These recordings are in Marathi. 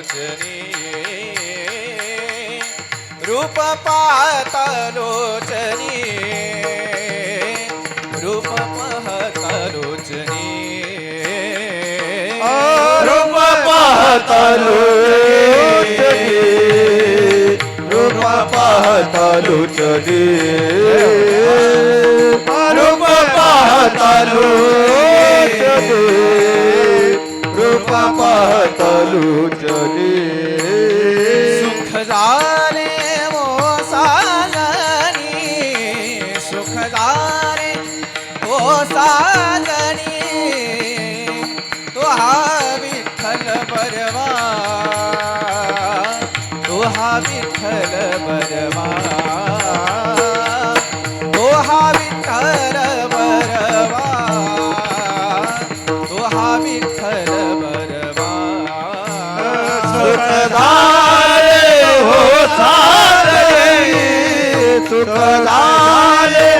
पाहता रोचनी रूप पाहता लोचनी रूप पाहता लोचनी रूप पाहतालो रूप पाहतालो चली रूप पाहतालो रूप पाहतालो चली सुख झाले मो साजनी सुख झाले ओ साजनी तो हा विठ्ठल बरवा तो हा विठ्ठल बरवा। सुखदारे हो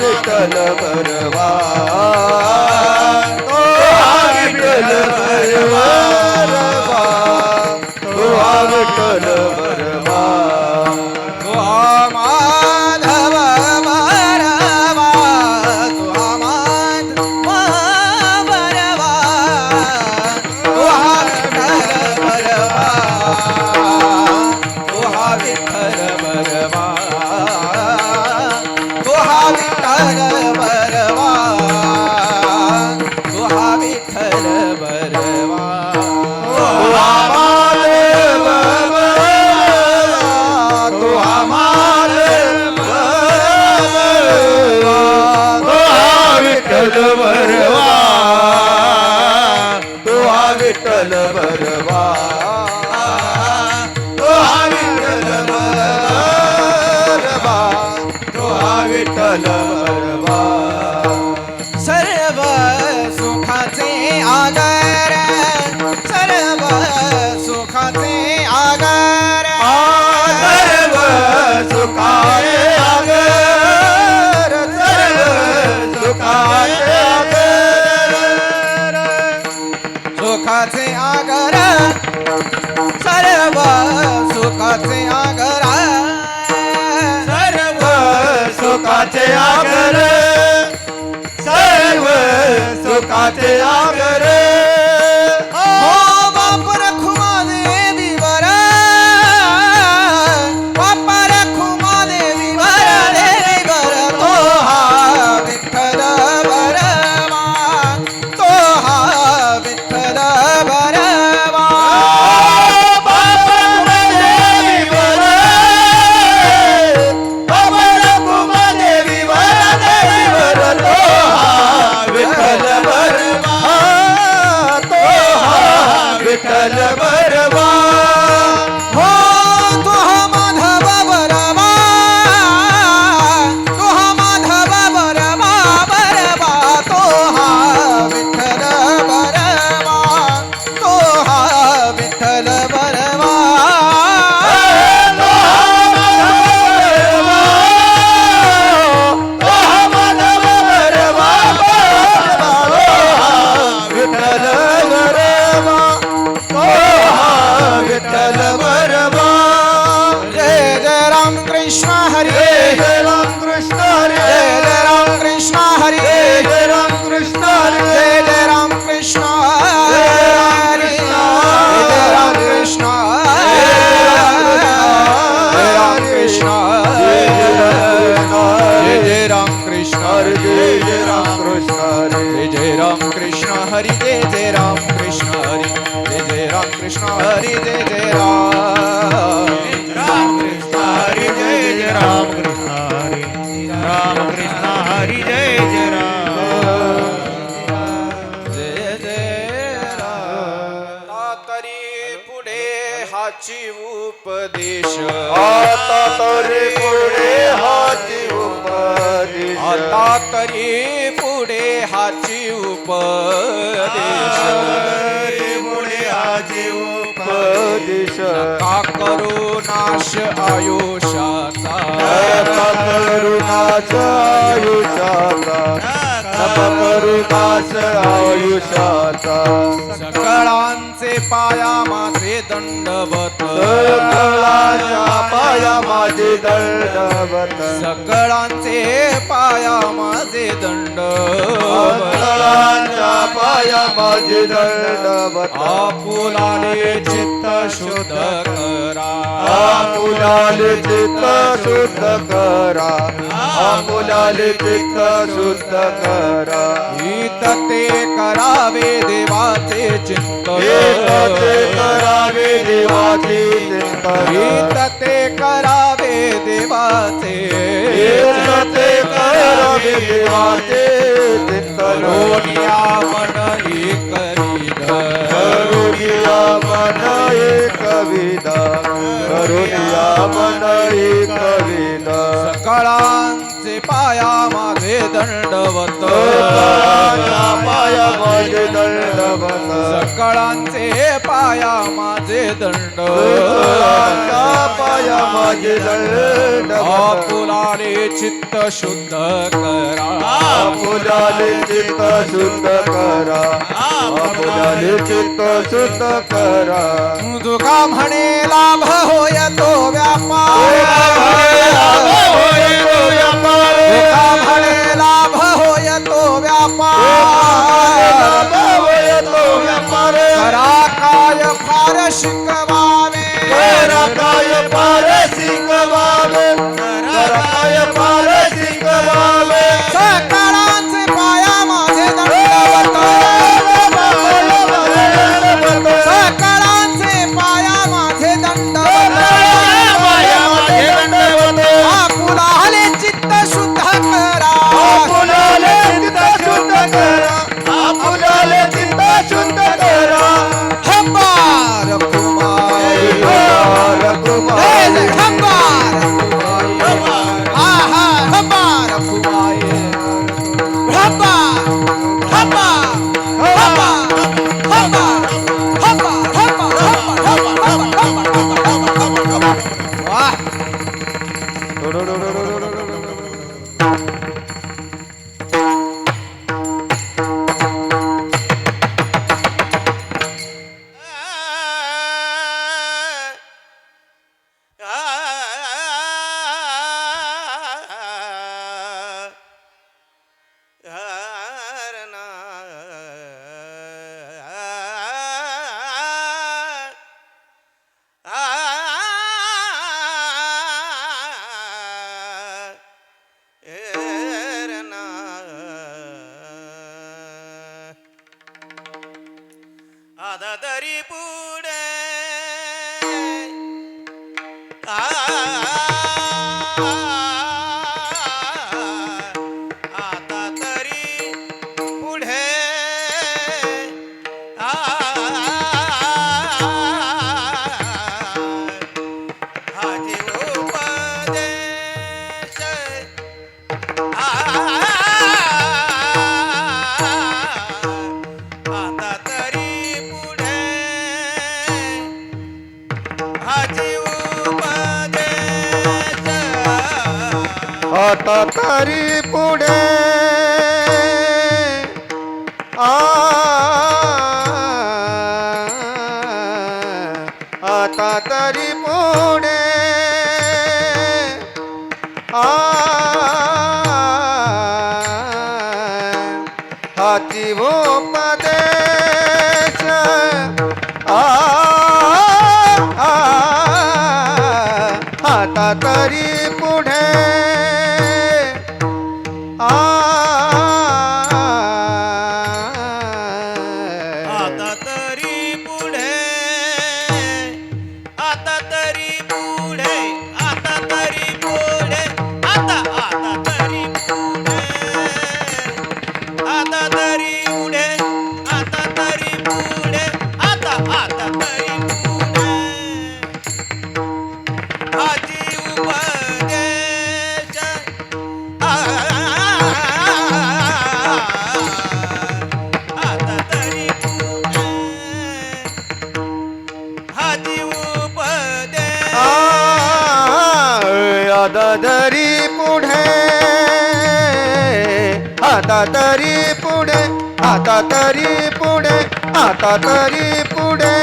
विठ्ठल बरवा até a हरी जय जय राम. राम कृष्ण हरी जय जय राम कृष्ण हरी. राम कृष्ण हरी जय जय राम. जय जय राम. तरी पुढे हाची उपदेश. आता तरी पुढे हाची उपदेश. आता तरी पुढे हाची उपदेश. उपदेश का करू नाश आयुष्याचा. नप करुणाच आयुष्याचा. सकळांचे पाया माझे दंडवत. पाया माझे दंडवत. सकळांचे पाया माझे दंडवत सकळाच्या पाया माझे दंडवत. आपुलाले चित्त शुद्ध करा. आपुलाले चित्त शुद्ध करा. आपुलाले चित्त शुद्ध करा. हित ते करावे देवाचे चिंतन एकते करावे देवाचे चिंतन हित ते करावे देवाचे. एकते करावे देवाचे करोनिया मन एक विध. करुणिया मन एक विदा करुणिया मन एक विदा सकळांचे पाया माझे दंडवत. सकळांचे पाया माझे दंड. पाया माझे दंडवत आपुलाले चित्त शुद्ध करा. आपुलाले चित्त शुद्ध करा. आपुलाले चित्त शुद्ध करा. तुका म्हणे लाभ होय तो व्यापार. म्हणे लाभ होय तो व्यापार. chegar. ah, ah, ah. आता तरी पुढे. आता तरी पुढे आता तरी पुढे आता तरी पुढे.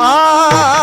आ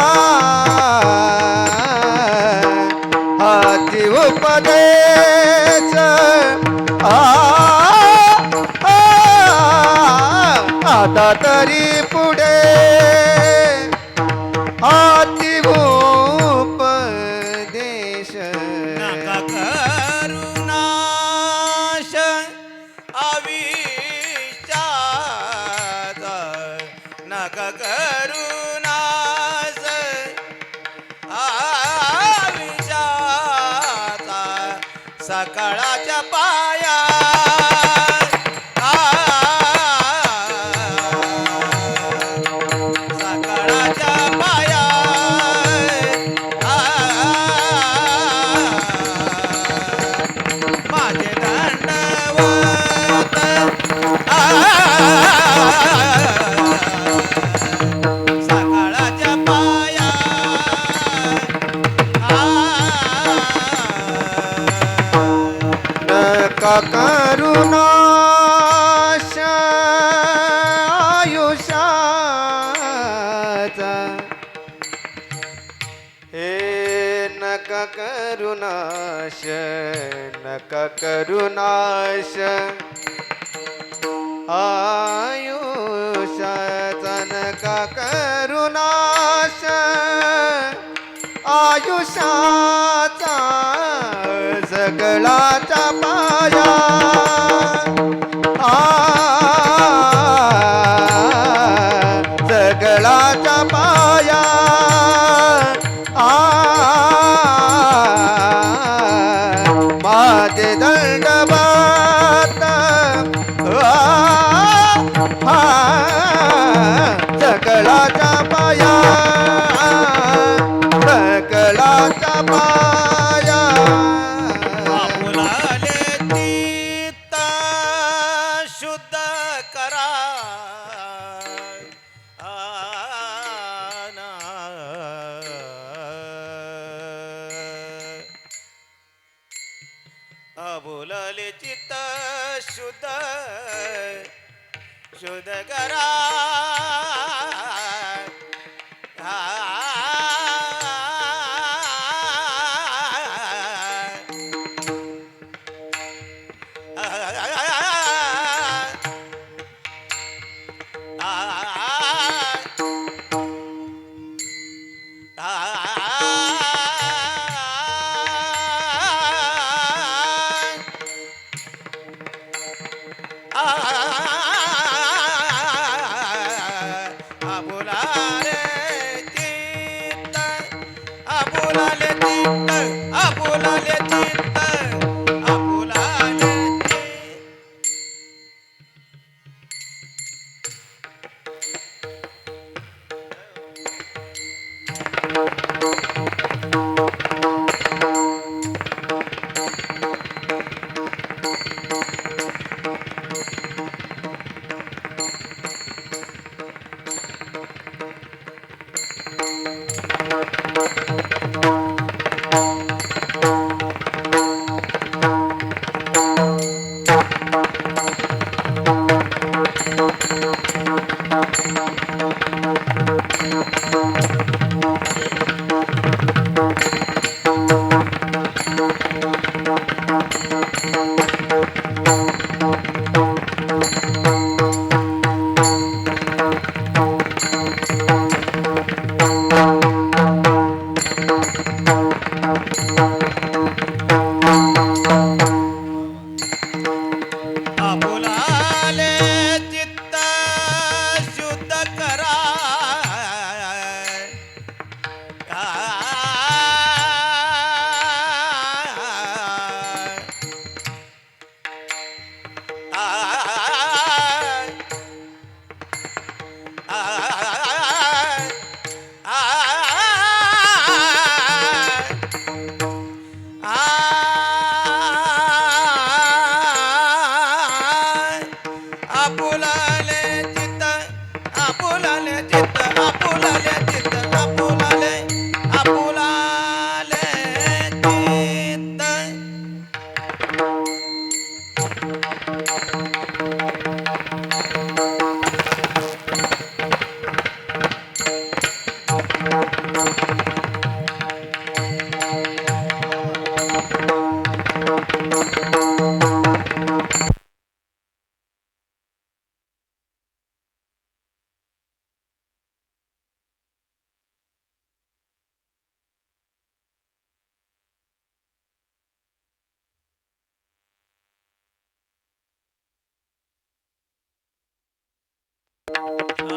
सकाळाच्या पाया करुणाश नका करुनाश आयुष्याचा नका करुनाश आयुष्याचा सगळाचा पाया. आ I,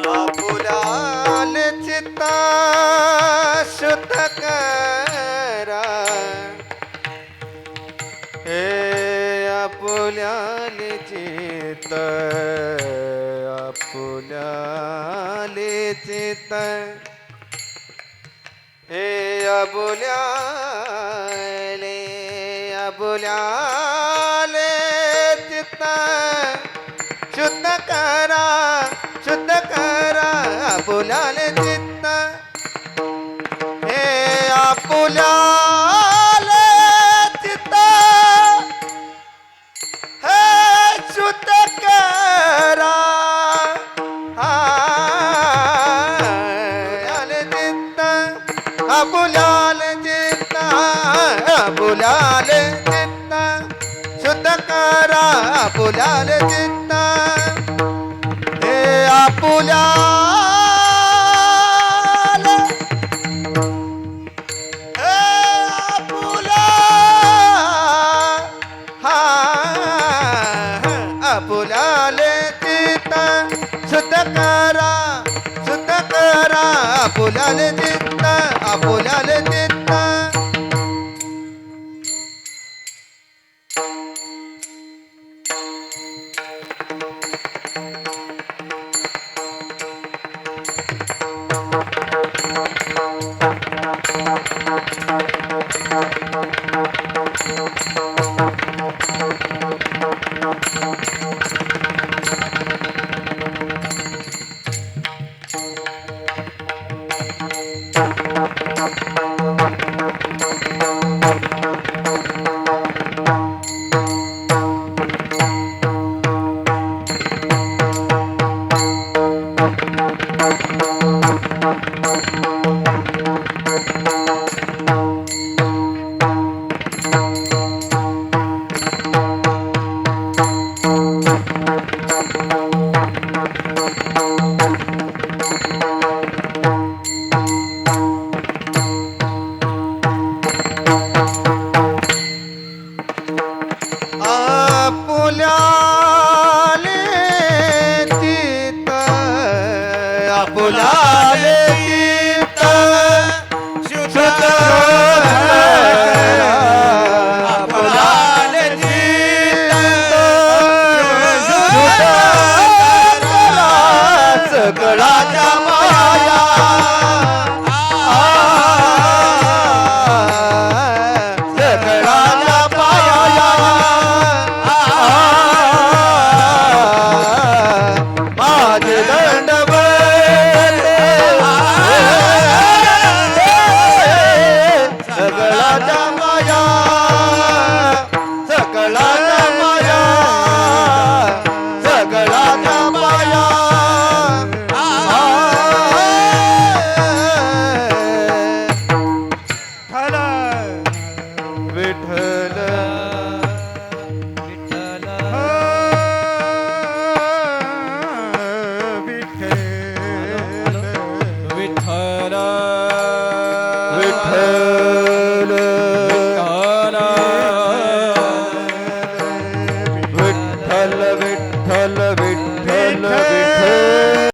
बाबुलाल चिता शुद्ध करा. हे आपुल्याल चित आपुल्याल चित हे अबुल्याले अबुल्याले चित्त शुद्ध करा. शुद्ध करा आपुला चित्त. हे आपुला